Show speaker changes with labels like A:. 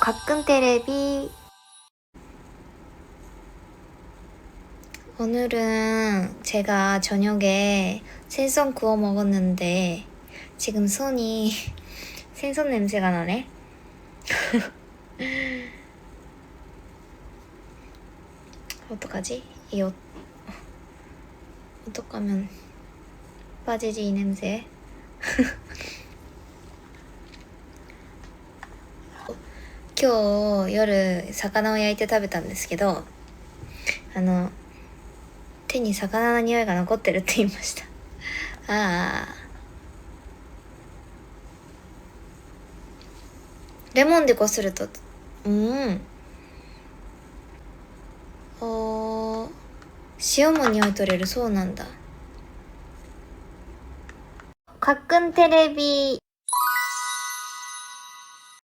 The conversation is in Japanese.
A: 가끔 테레비 오늘은 제가 저녁에 생선 구워 먹었는데 지금 손이 생선 냄새가 나네. 어떡하지? 이 옷, 어떡하면 빠지지 이 냄새? 今日夜魚を焼いて食べたんですけどあの手に魚の匂いが残ってるって言いました。ああ。レモンでこするとうん。おー。塩も匂い取れる。そうなんだ。가끔テレビ。